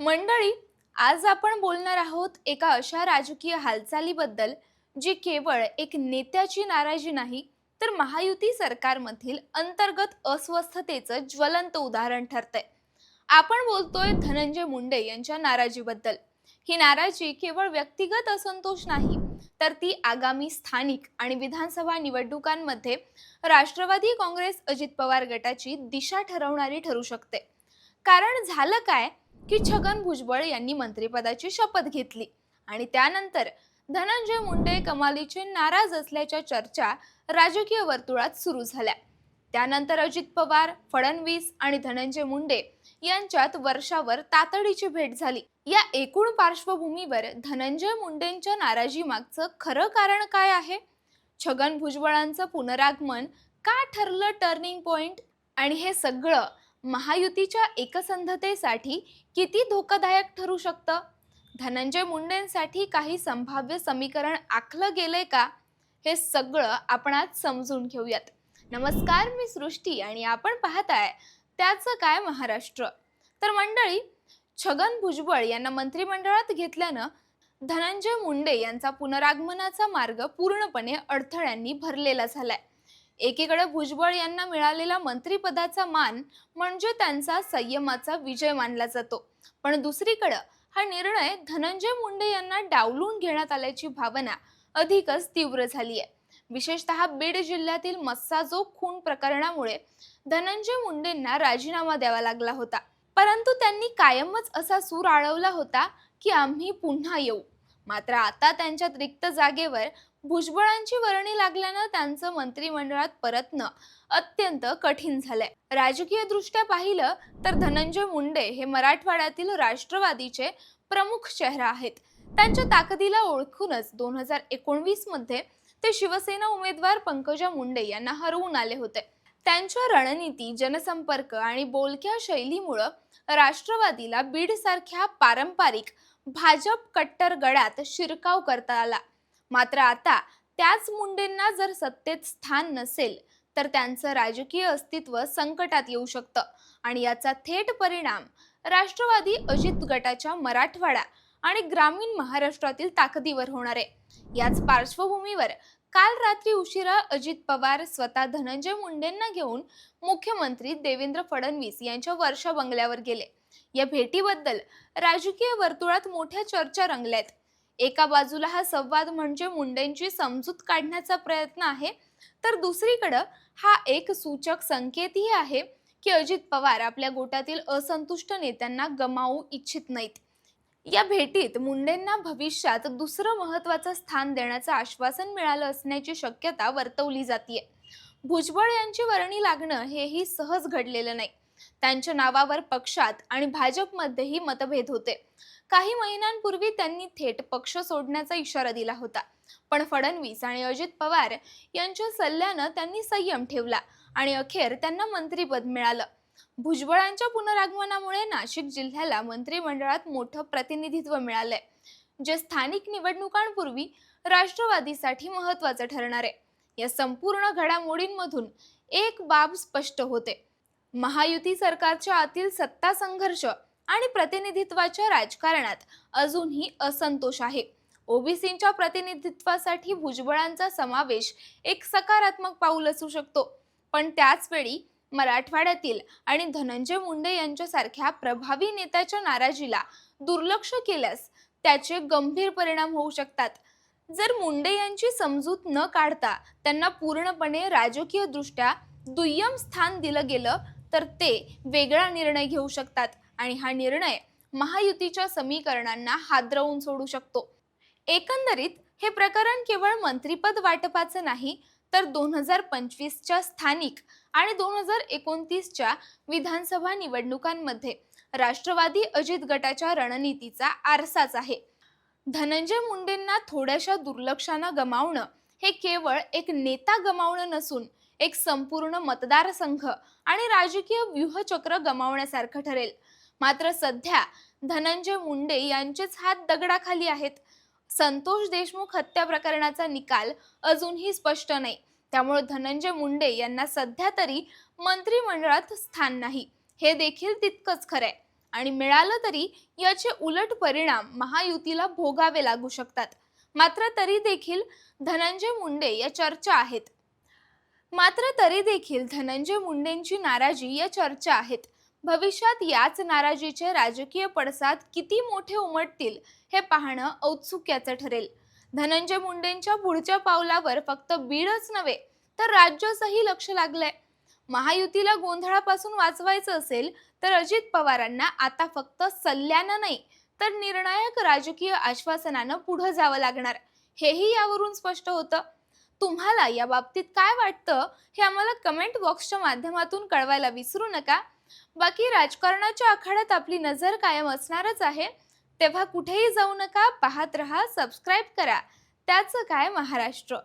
मंडळी आज आपण बोलणार आहोत एका अशा राजकीय हालचालीबद्दल जी केवळ एक नेत्याची नाराजी नाही तर महायुती सरकारमधील अंतर्गत अस्वस्थतेचं ज्वलंत उदाहरण ठरतंय. आपण बोलतोय धनंजय मुंडे यांच्या नाराजीबद्दल. ही नाराजी केवळ व्यक्तिगत असंतोष नाही तर ती आगामी स्थानिक आणि विधानसभा निवडणुकांमध्ये राष्ट्रवादी काँग्रेस अजित पवार गटाची दिशा ठरवणारी ठरू शकते. कारण झालं काय की छगन भुजबळ यांनी मंत्रिपदाची शपथ घेतली. आणि त्यानंतर धनंजय मुंडे कमालीचे नाराज असल्याच्या चर्चा राजकीय वर्तुळात सुरू झाल्या. त्यानंतर अजित पवार फडणवीस आणि धनंजय मुंडे यांच्यात वर्षावर तातडीची भेट झाली. या एकूण पार्श्वभूमीवर धनंजय मुंडेंच्या नाराजी मागचं खरं कारण काय आहे? छगन भुजबळांचं पुनरागमन का ठरलं टर्निंग पॉइंट आणि हे सगळं महायुतीच्या एकसंधतेसाठी किती धोकादायक ठरू शकतं? धनंजय मुंडेंसाठी काही संभाव्य समीकरण आखलं गेलंय का? हे सगळं आपण आज समजून घेऊयात. नमस्कार मी सृष्टी आणि आपण पाहताय त्याचं काय महाराष्ट्र? तर मंडळी छगन भुजबळ यांना मंत्रिमंडळात घेतल्यानं धनंजय मुंडे यांचा पुनरागमनाचा मार्ग पूर्णपणे अडथळ्यांनी भरलेला झालाय. एकीकडे भुजबळ यांना मिळालेला मंत्रिपदाचा मान म्हणजे त्यांचा संयमाचा विजय मानला जातो. पण दुसरीकडं हा निर्णय धनंजय मुंडे यांना डावलून घेण्यात आल्याची भावना अधिकच तीव्र झाली आहे विशेषतः बीड जिल्ह्यातील मस्साजो खून प्रकरणामुळे धनंजय मुंडेंना राजीनामा द्यावा लागला होता. परंतु त्यांनी कायमच असा सूर आळवला होता की आम्ही पुन्हा येऊ. मात्र आता त्यांच्या रिक्त जागेवर भुजबळांची वर्णी लागल्यानं त्यांचं मंत्रिमंडळात परतणं अत्यंत कठीण झालंय. राजकीय दृष्ट्या पाहिलं तर धनंजय मुंडे हे मराठवाड्यातील राष्ट्रवादीचे प्रमुख चेहरा आहेत. त्यांच्या ताकदीला ओळखूनच दोन हजार एकोणवीसमध्ये ते शिवसेना उमेदवार पंकजा मुंडे यांना हरवून आले होते. त्यांच्या रणनीती जनसंपर्क आणि बोलक्या शैलीमुळं राष्ट्रवादीला बीड सारख्या पारंपरिक भाजप कट्टर गडात शिरकाव करता आला. मात्र आता त्याच मुंडेंना जर सत्तेत स्थान नसेल तर त्यांचं राजकीय अस्तित्व संकटात येऊ शकतं आणि याचा थेट परिणाम राष्ट्रवादी अजित गटाच्या मराठवाडा आणि ग्रामीण महाराष्ट्रातील ताकदीवर होणार आहे. याच पार्श्वभूमीवर काल रात्री उशिरा अजित पवार स्वतः धनंजय मुंडेंना घेऊन मुख्यमंत्री देवेंद्र फडणवीस यांच्या वर्षा बंगल्यावर गेले. या भेटीबद्दल राजकीय वर्तुळात मोठ्या चर्चा रंगल्यात. एका बाजूला हा संवाद म्हणजे मुंडेंची समजूत काढण्याचा प्रयत्न आहे तर दुसरीकडं हा एक सूचक संकेतही आहे की अजित पवार आपल्या गोटातील असंतुष्ट नेत्यांना गमावू इच्छित नाहीत. या भेटीत मुंडेंना भविष्यात दुसरं महत्वाचं स्थान देण्याचं आश्वासन मिळालं असण्याची शक्यता वर्तवली जाते भुजबळ यांची वर्णी लागणं हेही सहज घडलेलं नाही. त्यांच्या नावावर पक्षात आणि भाजपमध्येही मतभेद होते. काही महिन्यांपूर्वी त्यांनी थेट पक्ष सोडण्याचा इशारा दिला होता. पण फडणवीस आणि अजित पवार यांच्या सल्ल्यानं त्यांनी संयम ठेवला आणि अखेर त्यांना मंत्रीपद मिळालं. भुजबळांच्या पुनरागमनामुळे नाशिक जिल्ह्याला मंत्रिमंडळात मोठं प्रतिनिधित्व मिळालंय जे स्थानिक निवडणुकांपूर्वी राष्ट्रवादीसाठी महत्वाचं ठरणार. आहे या संपूर्ण घडामोडींमधून एक बाब स्पष्ट होते. महायुती सरकारच्या आतील सत्ता संघर्ष आणि प्रतिनिधित्वाच्या राजकारणात अजूनही असंतोष आहे. ओबीसींच्या प्रतिनिधित्वासाठी भुजबळांचा समावेश एक सकारात्मक पाऊल असू शकतो. पण त्याचवेळी मराठवाड्यातील आणि धनंजय मुंडे यांच्यासारख्या प्रभावी नेत्याच्या नाराजीला दुर्लक्ष केल्यास त्याचे गंभीर परिणाम होऊ शकतात. जर मुंडे यांची समजूत न काढता त्यांना पूर्णपणे राजकीयदृष्ट्या दुय्यम स्थान दिलं गेलं तर ते वेगळा निर्णय घेऊ शकतात आणि हा निर्णय महायुतीच्या समीकरणांना हादरवून सोडू शकतो. एकंदरीत हे प्रकरण केवळ मंत्रिपद वाटपाचं नाही तर दोन हजार पंचवीसच्या स्थानिक आणि दोन हजार एकोणतीसच्या विधानसभा निवडणुकांमध्ये राष्ट्रवादी अजित गटाच्या रणनीतीचा आरसाच आहे. धनंजय मुंडेंना थोड्याशा दुर्लक्षानं गमावणं हे केवळ एक नेता गमावणं नसून एक संपूर्ण मतदारसंघ आणि राजकीय व्यूहचक्र गमावण्यासारखं ठरेल. मात्र सध्या धनंजय मुंडे यांचेच हात दगडाखाली आहेत. संतोष देशमुख हत्या प्रकरणाचा निकाल अजूनही स्पष्ट नाही. त्यामुळे धनंजय मुंडे यांना सध्या तरी मंत्रिमंडळात स्थान नाही. हे देखील तितकंच खरंय. आणि मिळालं तरी याचे उलट परिणाम महायुतीला भोगावे लागू शकतात. मात्र तरी देखील धनंजय मुंडे या चर्चा आहेत. मात्र तरी देखील धनंजय मुंडेंची नाराजी या चर्चा आहेत. भविष्यात याच नाराजीचे राजकीय पडसाद किती मोठे उमटतील हे पाहणं औत्सुक्याचं ठरेल. धनंजय मुंडेंच्या पुढच्या पावलावर फक्त बीडच नव्हे तर राज्याचंही लक्ष लागलंय. महायुतीला गोंधळापासून वाचवायचं असेल तर अजित पवारांना आता फक्त सल्ल्यानं नाही तर निर्णायक राजकीय आश्वासनानं पुढं जावं लागणार. हेही यावरून स्पष्ट होतं. तुम्हाला या बाबतीत काय वाटतं हे आम्हाला कमेंट बॉक्सच्या माध्यमातून कळवायला विसरू नका. बाकी राजकारणाच्या आखाड्यात आपली नजर कायम असणारच आहे. तेव्हा कुठेही जाऊ नका पाहत रहा सबस्क्राईब करा. त्याचं काय महाराष्ट्र?